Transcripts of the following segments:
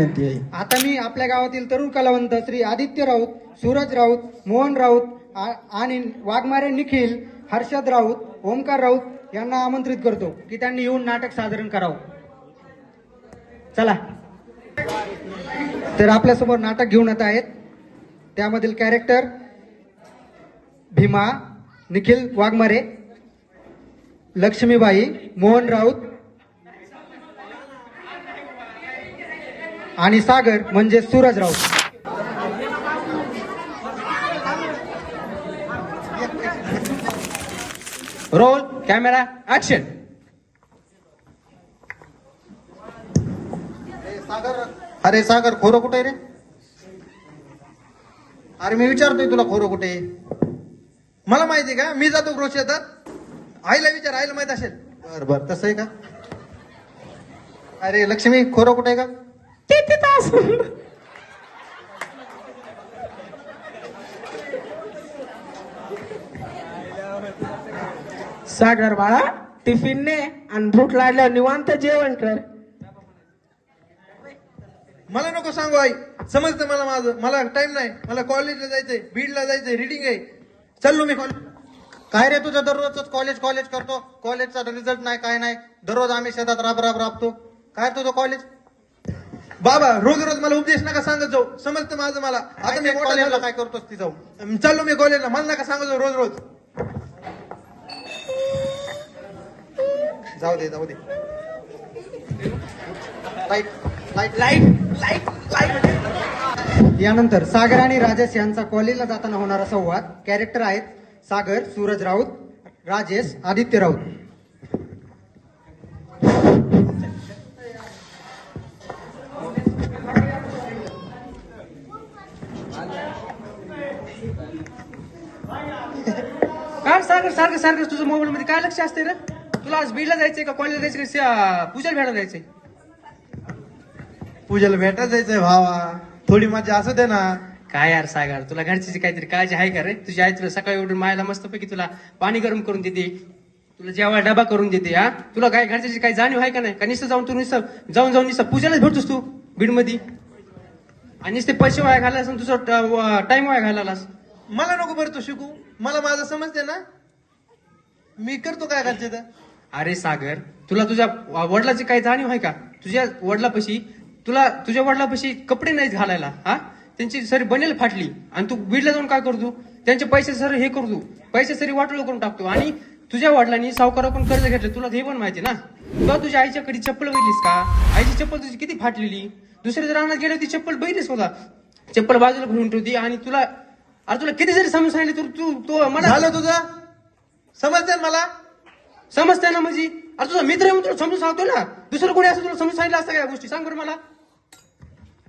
विनंती आहे. आता मी आपल्या गावातील तरुण कलावंत श्री आदित्य राऊत सूरज राऊत मोहन राऊत आ- आणि वाघमारे निखिल हर्षद राऊत ओमकार राऊत यांना आमंत्रित करतो की त्यांनी येऊन नाटक सादर करावं. चला. तर आपल्यासमोर नाटक घेऊन येत आहेत. त्यामधील कॅरेक्टर भीमा निखिल वाघमारे लक्ष्मीबाई मोहन राऊत आणि सागर म्हणजे Suraj Raut role camera action अरे सागर खोरं कुठे रे? अरे मी विचारतोय तुला खोरं कुठे मला माहिती का? मी जातो रोज शेतात आईला विचार आईला माहीत असेल. बर बर तसं आहे का? अरे लक्ष्मी खोरं कुठे आहे का? सागर बाळा टिफिन ने आणि भूक लागल्यावर निवांत जेवण कर. मला नको सांगू आई. समजतं मला माझं. मला टाइम नाही. मला कॉलेजला जायचंय बीडला जायचंय रिडिंग आहे. चाललो मी कॉलेज काय रे तुझं दररोजच कॉलेज कॉलेज करतो? कॉलेजचा रिझल्ट नाही काय नाही. दररोज आम्ही शेतात राब राब राबतो. काय तुझं कॉलेज बाबा रोज रोज मला उपदेश नका सांगत जाऊ. समजतं माझं मला. आता मी कॉलेजला. काय करतोस ती जाऊ. चाललो मी कॉलेजला मला नका सांगत जाऊ रोज रोज. जाऊ दे जाऊ दे. Light light light light light यानंतर सागर आणि राजेश यांचा कॉलेजला जाताना होणारा संवाद. कॅरेक्टर आहेत सागर सूरज राऊत राजेश आदित्य राऊत. काय सारखं सारखं सारखं तुझं मोबाईल मध्ये काय लक्ष असते रे? तुला आज बीडला जायचंय का कॉलेजला जायचं का पूजाला भेटायला जायचंय? पूजेला भेटायला जायचंय भावा. थोडी मजा असू दे ना. काय यार सागर तुला घरची काहीतरी काळजी आहे का रे? तुझी आई तुला सकाळी उठून मायला मस्तपैकी तुला पाणी गरम करून देते. तुला जेवायला डबा करून देते हा? तुला काय घरच्याची काही जाणीव आहे का नाही? का नुसतं जाऊन तू नुसतं जाऊन जाऊन नुसतं पूजालाच भेटतोस तू बीडमध्ये आणि नुसते पैसे वाया घालास आणि तुझा टाइम वाया घालास मला नको बरं तू शिकू. मला माझं समजते ना? मी करतो काय घरचे तर? अरे सागर तुला तुझ्या वडिलाची काही जाणीव आहे का? तुझ्या वडिलापाशी तुला तुझ्या वडिलापाशी कपडे नाहीत घालायला हा? त्यांची सरी बनेल फाटली आणि तू बीडला जाऊन काय करतो? त्यांचे पैसे सर हे करतो. पैसे सरी वाटलो करून टाकतो. आणि तुझ्या वडिलांनी सावकाराकडून कर्ज घेतलं. तुला हे पण माहिती ना? तुला तुझ्या आईच्या कडे चप्पल बघितलीस का? आईची चप्पल तुझी किती फाटलेली? दुसऱ्या जर रानात गेली ती चप्पल बघितलीस होता. चप्पल बाजूला घेऊन ठेवती आणि तुला अरे तुला किती जरी समजून सांगितलं तर तू तो मला झालं तुझं? समजते मला? समजते ना म्हणजे? अरे तुझा मित्र आहे म्हणून तुला समजून सांगतो ना. दुसरं कोणी असं तुला समजून सांगितलं असतं का या गोष्टी? सांग बरं मला.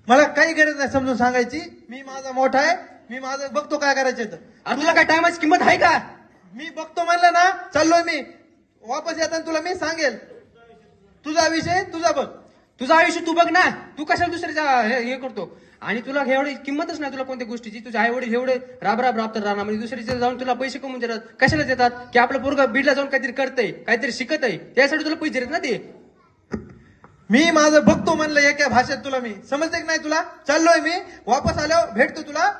मला काही गरज नाही समजून सांगायची. मी माझा मोठा आहे. मी माझं बघतो काय करायचं तर अरे तुला काय टायमाची किंमत आहे का? मी बघतो म्हणलं ना चाललोय मी. वापस येताना तुला मी सांगेल. तुझा विषय तुझा बघ. तुझं आयुष्य तू बघ ना. तू कशाला दुसऱ्याचा हे हे करतो? आणि तुला एवढी किंमतच नाही तुला कोणत्या गोष्टीची. तुझ्या आई वडील एवढे राब राब राबतात राहणार. दुसरीचे जाऊन तुला पैसे कमवून देतात. कशाला देतात? की आपलं पोरगा बीडला जाऊन काहीतरी करतंय काहीतरी शिकत आहे त्यासाठी तुला पैसे देतात ना ते. मी माझं बघतो म्हणलं एका भाषेत तुला मी. समजते की नाही तुला? चाललोय मी. वापस आल्यावर भेटतो तुला.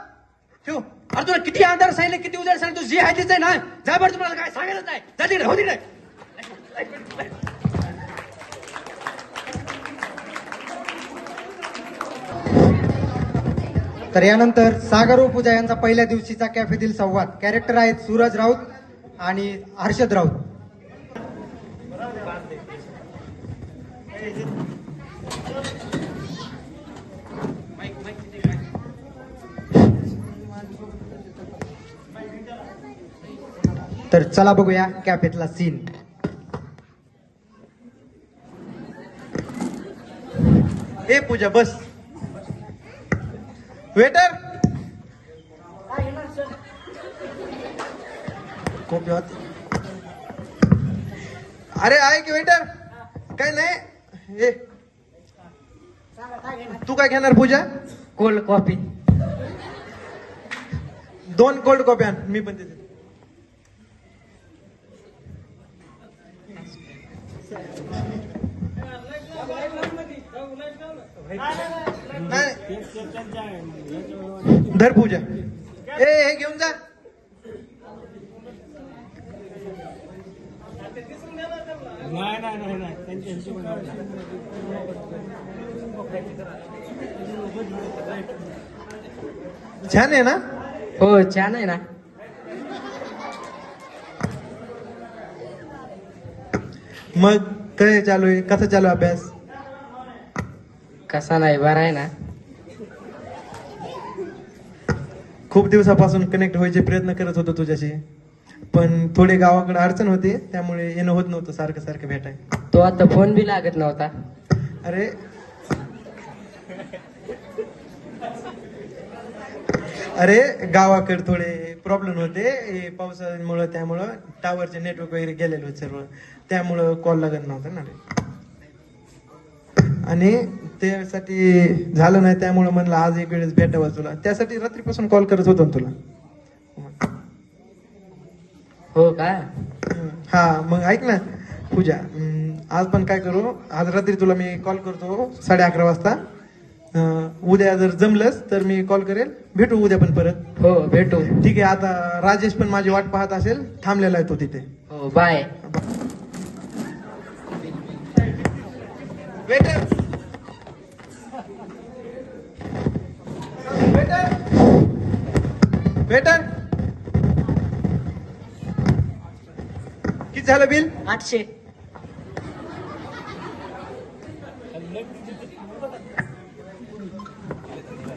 ठेव? अरे तुला किती अंधार सांगितलं किती उजाड सांगितलं. तू जे आहे तेच आहे ना. जा बरं तुम्हाला काय सांगायलाच नाही. जा तिकडे हो तिकडे. तर यानंतर सागर पूजा यांचा पहिल्या दिवशीचा कॅफेतील संवाद. कॅरेक्टर आहेत सूरज राऊत आणि हर्षद राऊत. तर चला बघूया कॅफेतला सीन ए पूजा बस. वेटर। कॉपी अरे आहे की वेटर? काय नाही ए। तू काय घेणार पूजा? कोल्ड कॉफ़ी दोन कोल्ड कॉपी आण मी पण देते. नाही धर पूजा. ए हे घेऊन जा. छान आहे ना? हो छान आहे ना. मग काय चालू आहे? कसा चालू आहे अभ्यास? कसा नाही बरा आहे ना? खूप दिवसापासून कनेक्ट व्हायचे प्रयत्न करत होतो तुझ्याशी. पण थोडे गावाकडे अडचण होते त्यामुळे येणं होत नव्हतं सारखं सारखं भेटाय. तो आता फोन बी लागत नव्हता. अरे. अरे गावाकडे थोडे प्रॉब्लेम होते हे पावसामुळं त्यामुळं टावरचे नेटवर्क वगैरे गेलेले होते सर्व. त्यामुळं कॉल लागत नव्हता ना रे. आणि त्यासाठी झालं नाही त्यामुळं म्हणलं आज एक वेळेस भेटावं तुला. त्यासाठी रात्रीपासून कॉल करत होतो ना तुला. हो का? हा मग ऐक ना पूजा. आज पण काय करू? आज रात्री तुला मी कॉल करतो साडे अकरा वाजता. उद्या जर जमलंच तर मी कॉल करेल. भेटू उद्या पण परत. हो भेटू. ठीक आहे आता राजेश पण माझी वाट पाहत असेल. थांबलेला आहे तो तिथे. हो बाय वेटर वेटर वेटर किती झालं बिल? आठशे.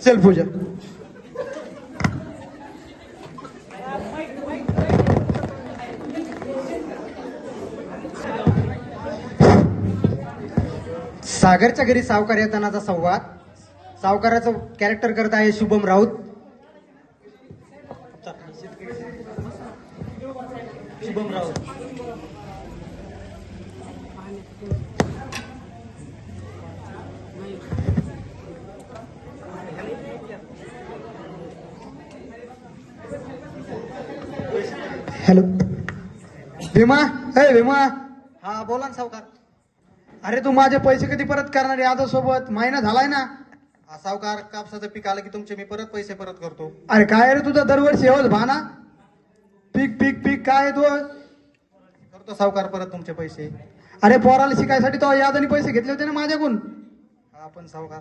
चल पूजा. सागरच्या घरी सावकार येतानाचा संवाद. सावकाराचं कॅरेक्टर करत आहे शुभम राऊत. शुभम राऊत. हॅलो. भीमा हे भीमा. हा बोला ना सावकार. अरे तू माझे पैसे कधी परत करणार यादव सोबत महिना झालाय ना? हा, सावकार कापसाचं पीक आलं की तुमचे मी परत पैसे परत करतो. अरे काय रे तुझा दरवर्षी एवढं भाना? पीक पीक पीक काय तू? करतो सावकार परत तुमचे पैसे. अरे पोराला शिकायसाठी तो यादवनी पैसे घेतले होते ना माझ्याकडून? हा पण सावकार.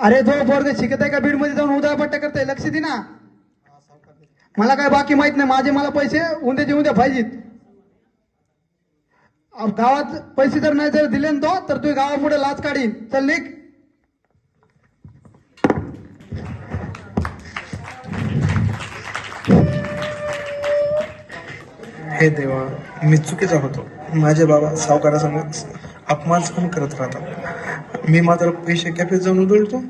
अरे तो पोरग शिकत आहे का बीडमध्ये जाऊन उद्यापट्ट्या करताय लक्ष दे ना. हा सावकार. मला काय बाकी माहीत नाही माझे मला पैसे उद्याचे उद्या पाहिजेत. अहो, गावात पैसे जर नाही जर दिले ना तो तर तू गावापुढे लाच काढीन. चल निघ. हे देवा मी चुकीचा होतो. माझे बाबा सावकारासमोर अपमान सहन करत राहतात. मी मात्र पैसे कॅफेत जाऊन उधळतो.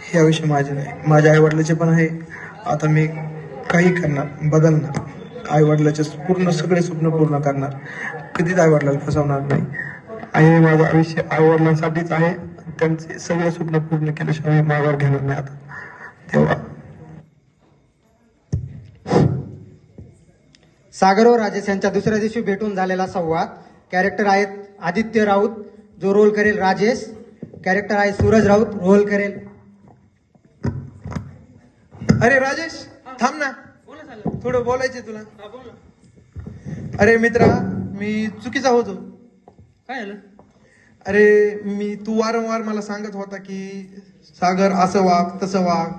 हे आयुष्य माझे नाही. माझ्या आईवडिलाचे पण आहे. आता मी काही करणार बदलणार. आईवडिलाचे पूर्ण सगळे स्वप्न पूर्ण करणार. कधीच आईवडिलाला फसवणार नाही. आणि माझं आयुष्य आईवडिलांसाठीच आहे. त्यांचे सगळे स्वप्न पूर्ण केल्याशिवाय मी माघार घेणार नाही आता. तेव्हा सागर व राजेश यांच्या दुसऱ्या दिवशी भेटून झालेला संवाद. कॅरेक्टर आहेत आदित्य राऊत जो रोल करेल राजेश. कॅरेक्टर आहे सूरज राऊत रोल करेल. अरे राजेश थांब ना. थोडं बोलायचंय तुला. अरे मित्रा मी चुकीचा होतो. काय झालं? अरे मी तू वारंवार मला सांगत होता की सागर असं वाग तसं वाग.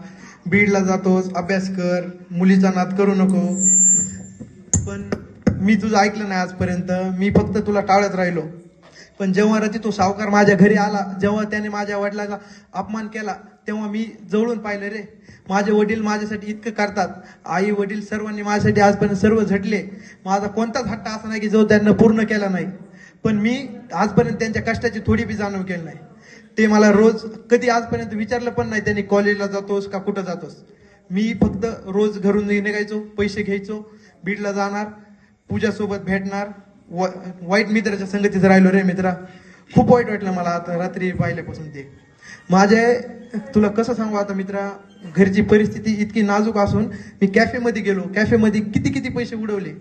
बीडला जातोस अभ्यास कर मुलीचा नाद करू नको. पण मी तुझं ऐकलं नाही आजपर्यंत. मी फक्त तुला टाळत राहिलो. पण जेव्हा रती तो सावकार माझ्या घरी आला जेव्हा त्याने माझ्या वडिलाचा अपमान केला तेव्हा मी जवळून पाहिलं रे. माझे वडील माझ्यासाठी इतकं करतात. आई वडील सर्वांनी माझ्यासाठी आजपर्यंत सर्व झटले. माझा कोणताच हट्ट असा नाही की जो त्यांना पूर्ण केला नाही. पण मी आजपर्यंत त्यांच्या कष्टाची थोडी बी जाणीव केली नाही. ते मला रोज कधी आजपर्यंत विचारलं पण नाही त्यांनी कॉलेजला जातोस का कुठं जातोस? मी फक्त रोज घरून निघायचो पैसे घ्यायचो. बीडला जाणार पूजासोबत भेटणार व- वाईट मित्राच्या संगतीत राहिलो रे मित्रा. खूप वाईट वाटलं मला आता रात्री पाहिल्यापासून ते. माझे तुला कसं सांगू आता मित्रा घरची परिस्थिती इतकी नाजूक असून मी कॅफेमध्ये गेलो कॅफेमध्ये किती किती पैसे उडवले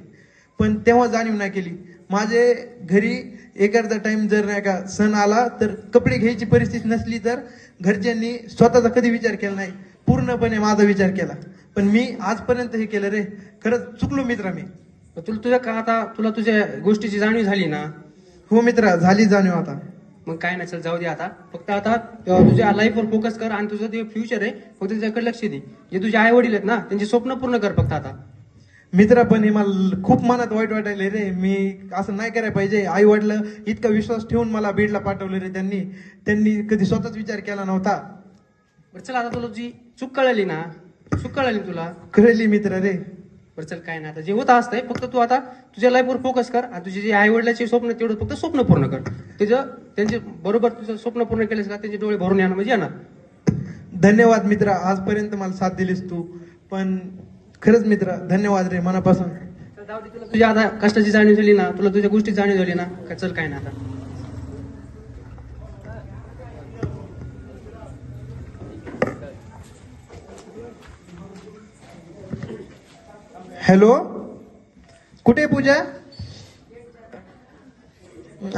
पण तेव्हा जाणीव नाही केली. माझे घरी एखादा टाइम जर नाही का सण आला तर कपडे घ्यायची परिस्थिती नसली तर घरच्यांनी स्वतःचा कधी विचार केला नाही. पूर्णपणे माझा विचार केला. पण मी आजपर्यंत हे केलं रे. खरंच चुकलो मित्रा मी. तुला तुझ्या का आता तुला तुझ्या गोष्टीची जाणीव झाली ना? हो मित्रा झाली जाणीव आता. मग काय नाही चल जाऊ दे आता. फक्त आता अं, तुझ्या लाईफवर फोकस कर आणि तुझं ते फ्युचर आहे फक्त त्याच्याकडे लक्ष दे. जे तुझे आई वडील आहेत ना त्यांची स्वप्न पूर्ण कर फक्त आता. मित्रा पण हे मला खूप मनात वाईट वाटायले रे. मी असं नाही करायला पाहिजे. आई वडलं इतका विश्वास ठेवून मला बीडला पाठवलं रे त्यांनी. त्यांनी कधी स्वतःच विचार केला नव्हता. बरं चल आता तुला तुझी चूक कळाली ना? चूक कळाली ना तुला. कळली मित्र रे. बरं चल काय नाही आता जे होत असतंय फक्त तू आता तुझ्या लाईफवर फोकस कर आणि तुझे जे आई वडिलाचे स्वप्न तेवढं फक्त स्वप्न पूर्ण कर. त्याचं त्यांचे बरोबर तुझं स्वप्न पूर्ण केलेस का त्यांचे डोळे भरून येणं म्हणजे येणार. धन्यवाद मित्र आजपर्यंत मला साथ दिलीस तू. पण खरंच मित्र धन्यवाद रे मनापासून. तर जाऊ दे तुला तुझ्या आता कष्टाची जाणीव झाली ना तुला तुझ्या गोष्टी जाणीव झाली ना का चल काय ना आता. हॅलो कुठे आहे पूजा?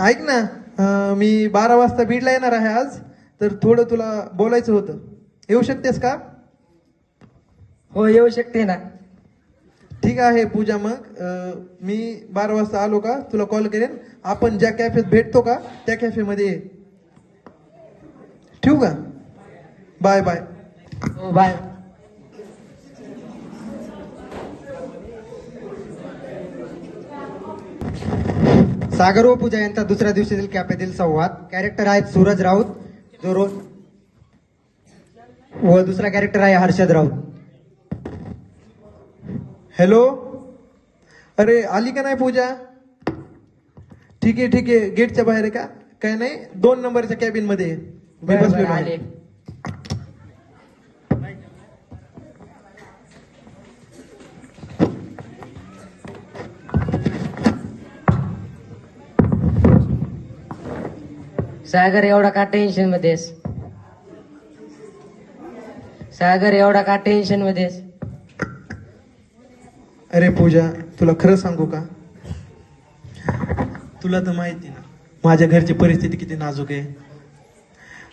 ऐक ना मी बारा वाजता बीडला येणार आहे आज तर थोडं तुला बोलायचं होतं. येऊ शकतेस का? हो येऊ शकते ना. ठीक आहे पूजा मग. अं, मी बारा वाजता आलो का? तुला कॉल करेन. आपण ज्या कॅफेत भेटतो का त्या कॅफेमध्ये ये. ठेवू का? बाय बाय हो बाय सागर व पूजा यांचा दुसऱ्या दिवशीतील कॅफेतील संवाद. कॅरेक्टर आहेत सूरज राऊत जो रोज व दुसरा कॅरेक्टर आहे हर्षद राऊत. हॅलो अरे आली का नाही पूजा? ठीक आहे ठीक आहे. गेटच्या बाहेर आहे का? काय नाही? दोन नंबरच्या कॅबिनमध्ये. आहे. मी सागर एवढा का टेन्शन मध्येस सागर एवढा का टेन्शन मध्येस अरे पूजा तुला खरं सांगू का? तुला तर माहिती ना माझ्या घरची परिस्थिती किती नाजूक आहे.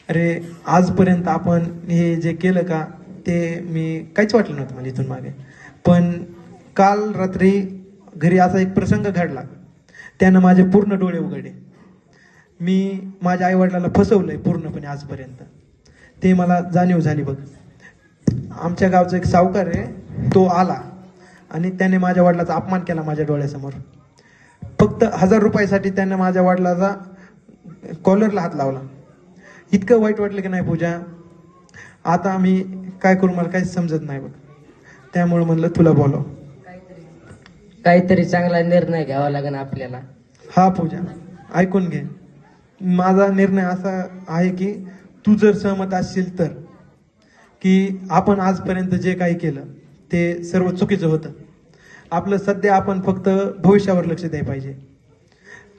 अरे आजपर्यंत आपण हे जे केलं का ते मी काहीच वाटलं नव्हतं मला इथून मागे. पण काल रात्री घरी असा एक प्रसंग घडला. त्यानं माझे पूर्ण डोळे उघडले. मी माझ्या आईवडिलाला फसवलंय पूर्णपणे आजपर्यंत. ते मला जाणीव झाली बघ. आमच्या गावचा एक सावकार आहे तो आला आणि त्याने माझ्या वडिलाचा अपमान केला माझ्या डोळ्यासमोर. फक्त हजार रुपयासाठी त्याने माझ्या वडिलाचा कॉलरला हात लावला. इतकं वाईट वाटलं की नाही पूजा? आता मी काय करू मला काहीच समजत नाही बघ. त्यामुळे म्हणलं तुला बोलव. काहीतरी चांगला निर्णय घ्यावा लागेल आपल्याला. हा पूजा ऐकून घे. माझा निर्णय असा आहे की तू जर सहमत असशील तर की आपण आजपर्यंत जे काही केलं ते सर्व चुकीचं होतं. आपलं सध्या आपण फक्त भविष्यावर लक्ष द्यायला पाहिजे.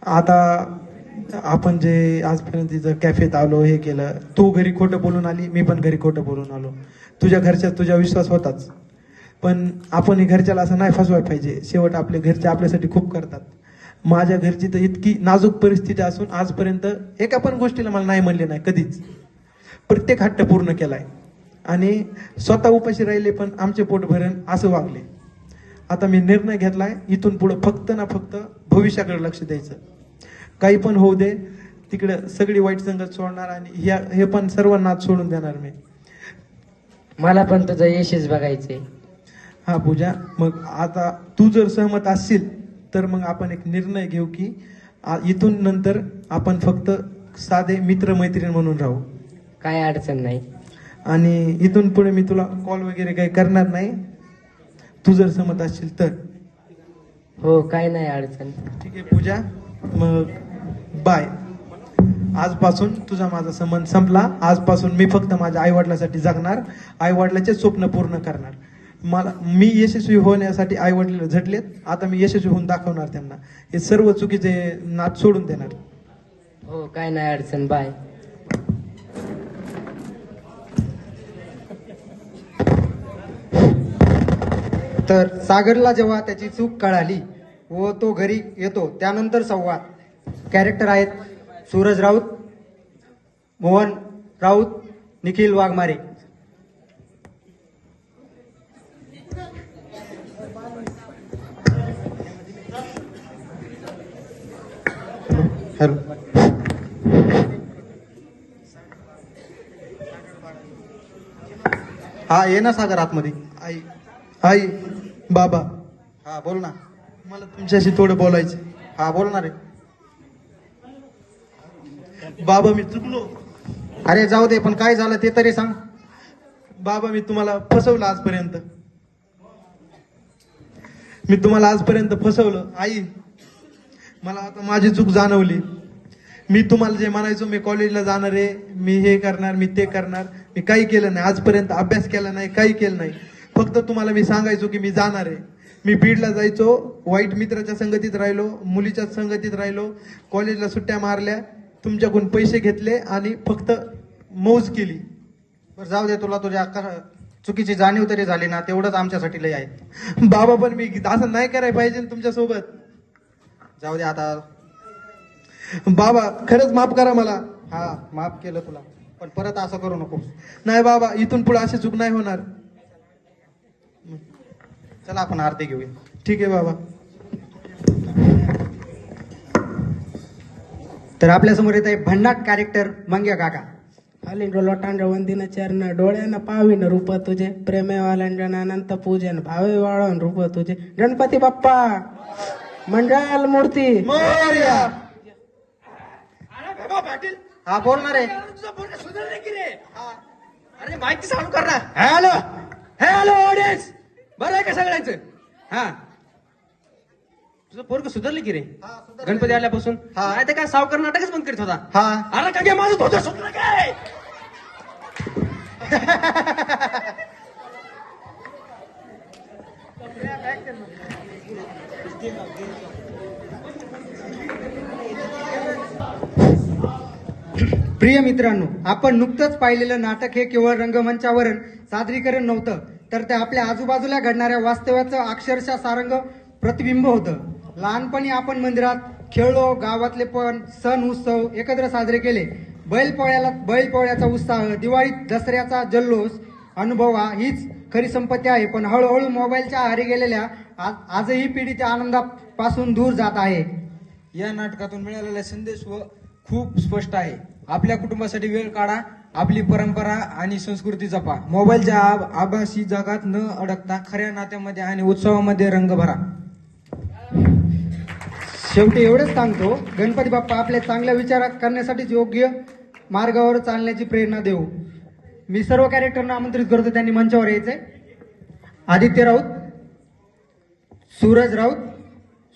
आता आपण जे आजपर्यंत तिथं कॅफेत आलो हे केलं तू घरी खोटं बोलून आली मी पण घरी खोटं बोलून आलो. तुझ्या घरच्या तुझा विश्वास होताच. पण आपण घरच्याला असं नाही फसवायला पाहिजे. शेवट आपले घरचे आपल्यासाठी खूप करतात. माझ्या घरची तर इतकी नाजूक परिस्थिती असून आजपर्यंत एका पण गोष्टीला मला नाही म्हणले नाही कधीच. प्रत्येक हट्ट पूर्ण केलाय. आणि स्वतः उपाशी राहिले पण आमचे पोट भरण असं वागले. आता मी निर्णय घेतलाय इथून पुढे फक्त ना फक्त भविष्याकडे लक्ष द्यायचं. काही पण होऊ दे तिकडं सगळी वाईट संगत सोडणार आणि ह्या हे पण सर्व नाद सोडून देणार मी. मला पण तुझं यशच बघायचंय. हा पूजा मग आता तू जर सहमत असशील तर मग आपण एक निर्णय घेऊ की इथून नंतर आपण फक्त साधे मित्र मैत्रीण म्हणून राहू. काय अडचण नाही. आणि इथून पुढे मी तुला कॉल वगैरे काही करणार नाही. तू जर सहमत असशील तर. हो काय नाही अडचण. ठीक आहे पूजा. मग बाय आजपासून तुझा माझा संबंध संपला. आजपासून मी फक्त माझ्या आईवडिलासाठी जगणार. आईवडिलाचे स्वप्न पूर्ण करणार. मला मी यशस्वी होण्यासाठी आईवडिला झटलेत आता मी यशस्वी होऊन दाखवणार त्यांना. हे सर्व चुकीचे नाद सोडून देणार. हो काय नाही अडचण बाय. तर सागरला जेव्हा त्याची चूक कळाली व तो घरी येतो त्यानंतर संवाद. कॅरेक्टर आहेत सूरज राऊत मोहन राऊत निखिल वाघमारे हॅलो हा ये ना सागर आतमध्ये. आई. आई बाबा. हा बोल ना. मला तुमच्याशी थोडं बोलायचं हा बोल ना रे. बाबा मी चुकलो. अरे जाऊ दे पण काय झालं ते तरी सांग. बाबा मी तुम्हाला फसवलं आजपर्यंत. मी तुम्हाला आजपर्यंत फसवलं. आई मला आता माझी चूक जाणवली. मी तुम्हाला जे म्हणायचो मी कॉलेजला जाणार आहे. मी हे करणार मी ते करणार. मी काही केलं नाही. आजपर्यंत अभ्यास केला नाही काही केलं नाही. फक्त तुम्हाला मी सांगायचो की मी जाणार आहे. मी बीडला जायचो वाईट मित्राच्या संगतीत राहिलो मुलीच्या संगतीत राहिलो कॉलेजला सुट्ट्या मारल्या तुमच्याकडून पैसे घेतले आणि फक्त मौज केली. बरं जाऊ दे तुला तुझ्या अक्का चुकीची जाणीव तरी झाली ना तेवढंच आमच्यासाठी लय आहे. बाबा पण मी असं नाही करायला पाहिजे तुमच्यासोबत. जाऊ दे आता. बाबा खरंच माफ करा मला. हा माफ केलं तुला. पण परत असं करू नको नाही बाबा इथून पुढे अशी चूक नाही होणार. चला आपण आरती घेऊया. ठीक आहे बाबा. तर आपल्यासमोर येत आहे भन्नाट कॅरेक्टर मंग्या काका. अलिंड लोटांड वंदिन चरण डोळ्यानं पाविन रूप तुझे. प्रेमे वालंजन अनंत पूजन भावे वाळण रूप तुझे. गणपती बाप्पा! मंडळ मूर्ती! मोरया. हा बोल ना रे. तुझा पोरगा सुधारले की रे? अरे माहिती सांगू कर ना. हॅलो हॅलो ऑडियन्स बरं आहे का सगळ्यांचं? हा. तुझं पोरग सुधारले की रे? गणपती आल्यापासून? हा. नाही तर काय सावकार नाटकच बंद करीत होता? हा. अरे का गे माझं धोतर सुटलं काय प्रिय मित्रांनो आपण नुकतंच पाहिलेलं नाटक हे केवळ रंगमंचावर सादरीकरण नव्हतं तर ते आपल्या आजूबाजूला घडणाऱ्या वास्तव्याचं अक्षरशः सारंग प्रतिबिंब होतं. लहानपणी आपण मंदिरात खेळलो गावातले पण सण उत्सव एकत्र साजरे केले. बैलपोळ्याला बैलपोळ्याचा उत्साह दिवाळीत दसऱ्याचा जल्लोष अनुभवा हीच खरी संपत्ती आहे. पण हळूहळू मोबाईलच्या आहारी गेलेल्या आज आजही पिढी त्या आनंदापासून दूर जात आहे. या नाटकातून मिळालेला संदेश व खूप स्पष्ट आहे. आपल्या कुटुंबासाठी वेळ काढा आपली परंपरा आणि संस्कृती जपा. मोबाईलच्या आभासी जगात न अडकता खऱ्या नात्यामध्ये आणि उत्सवामध्ये रंग भरा. शेवटी एवढंच सांगतो गणपती बाप्पा आपल्या चांगल्या विचार करण्यासाठीच योग्य मार्गावर चालण्याची प्रेरणा देऊ. मी सर्व कॅरेक्टरना आमंत्रित करतो त्यांनी मंचावर यायचंय. आदित्य राऊत सूरज राऊत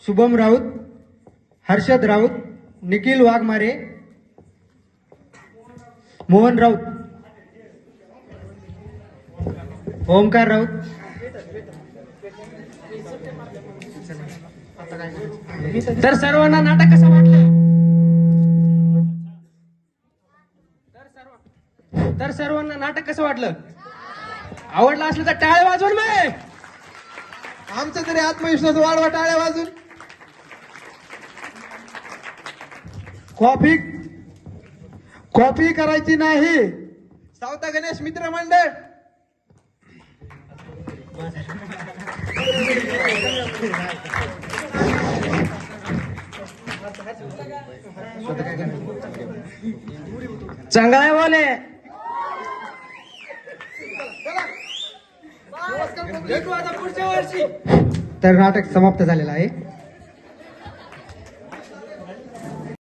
शुभम राऊत हर्षद राऊत निखिल वाघमारे मोहन राऊत ओमकार राऊत. तर सर्वांना नाटक कसं वाटलं? तर सर्व तर सर्वांना नाटक कसं वाटलं? आवडलं असलं तर टाळे वाजवून मग. आमचा तरी आत्मविश्वास वाढवा टाळ्या वाजून कॉफी कॉफी करायची नाही. सावता गणेश मित्र मंडळ. चांगला बोले. तर नाटक समाप्त झालेलं आहे.